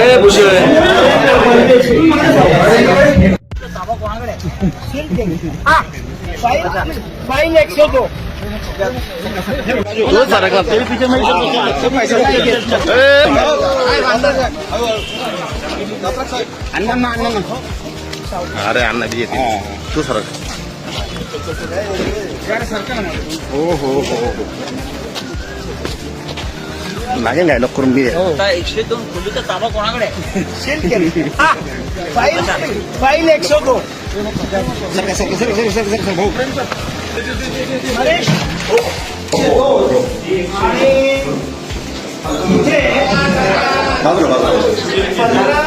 ए Bhushan file एकशे दो तो फरक लागतो अरे अण्णा बी येते तू सरक हो हो हो हो लागेल काय करून बी एकशे दोन खोलीचा ताबा कोणाकडे? आहे? फाईल फाईल एकशे दो नरेश आणि इथे पंधरा.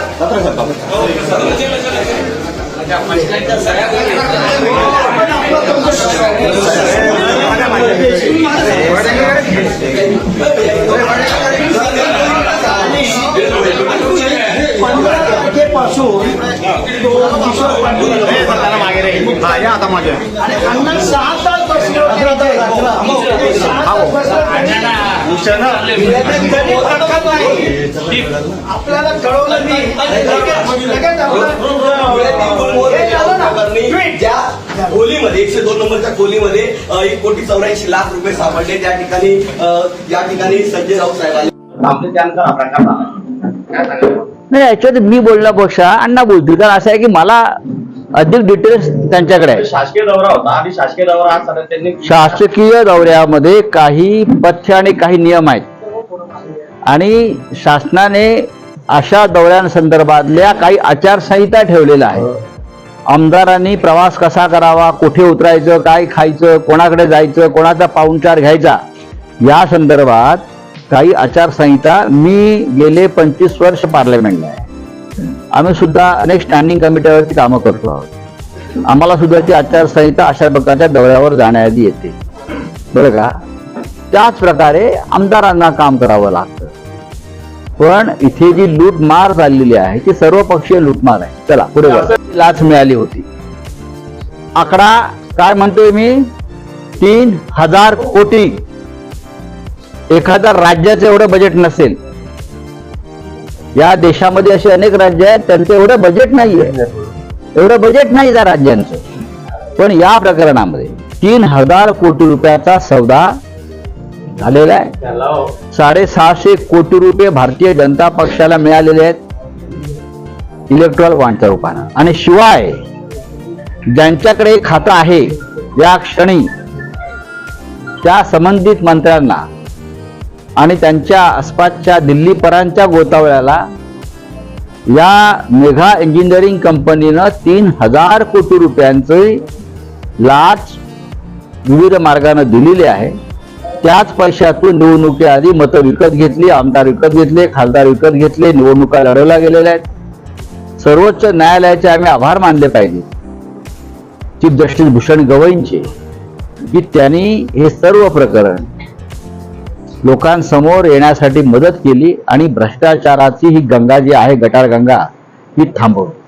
तारखेपासून तो किशोर पाटील आता माझ्या आणि अण्णा सहा तास बसले होते इथे. सहा तास बसले होते. तरी फरक नाही. आपल्याला कळवलं मी लगेच लगेच आपलं- हे झालं ना? Tweet. ज्या खोलीमध्ये एकशे दोन नंबरच्या खोलीमध्ये अ, एक कोटी चौऱ्याऐंशी लाख रुपये सापडले त्या ठिकाणी अ, या ठिकाणी संजय राऊत साहेब आले आपले त्यानंतर हा प्रकार झाला काय सांगाल नाही याच्यात मी बोलण्यापेक्षा अण्णा बोलतील. कारण असं आहे की मला अधिक डिटेल्स त्यांच्याकडे आहे शासकीय दौरा होता. आणि शासकीय दौरा आज त्यांनी शासकीय दौऱ्यामध्ये काही पथ्य आणि काही नियम आहेत. आणि शासनाने अशा दौऱ्यांसंदर्भातल्या काही आचारसंहिता ठेवलेल्या आहेत. आमदारांनी प्रवास कसा करावा कुठे उतरायचं काय खायचं कोणाकडे जायचं कोणाचा पाहुणचार घ्यायचा या संदर्भात काही आचारसंहिता मी गेले पंचवीस वर्ष पार्लमेंटला आहे. आम्ही सुद्धा अनेक स्टँडिंग कमिटीवरती कामं करतो आहोत. आम्हाला सुद्धा ती आचारसंहिता अशा प्रकारच्या दौऱ्यावर जाण्याआधी येते. बरं का? त्याच प्रकारे आमदारांना काम करावं लागतं. पण इथे जी लूटमार चाललेली आहे ती सर्वपक्षीय लूटमार आहे. चला पुढे लाच मिळाली होती. आकडा काय म्हणतोय मी? तीन हजार कोटी एखाद्या राज्याचं एवढं बजेट नसेल. या देशामध्ये असे अनेक राज्य आहेत त्यांचं एवढं बजेट नाहीये. एवढं बजेट नाही त्या राज्यांचं. पण या प्रकरणामध्ये तीन हजार कोटी रुपयाचा सौदा झालेला आहे. साडेसहाशे कोटी रुपये भारतीय जनता पक्षाला मिळालेले आहेत. इलेक्ट्रॉल बॉन्डच्या रूपानं. आणि शिवाय ज्यांच्याकडे खातं आहे या क्षणी त्या संबंधित मंत्र्यांना आणि त्यांच्या आसपासच्या दिल्लीपरांच्या गोतावळ्याला या मेघा इंजिनिअरिंग कंपनीनं तीन हजार कोटी रुपयांची लाच विविध मार्गाने दिलेली आहे. त्याच पैशातून निवडणुकीआधी मतं विकत घेतली आमदार विकत घेतले खासदार विकत घेतले निवडणुका लढवल्या गेलेल्या आहेत. सर्वोच्च न्यायालयाचे आम्ही आभार मानले पाहिजे. चीफ जस्टिस भूषण गवईंचे की त्यांनी हे सर्व प्रकरण लोकांसमोर येण्यासाठी मदत केली आणि भ्रष्टाचाराची ही गंगा जी आहे गटार गंगा ही थांबवली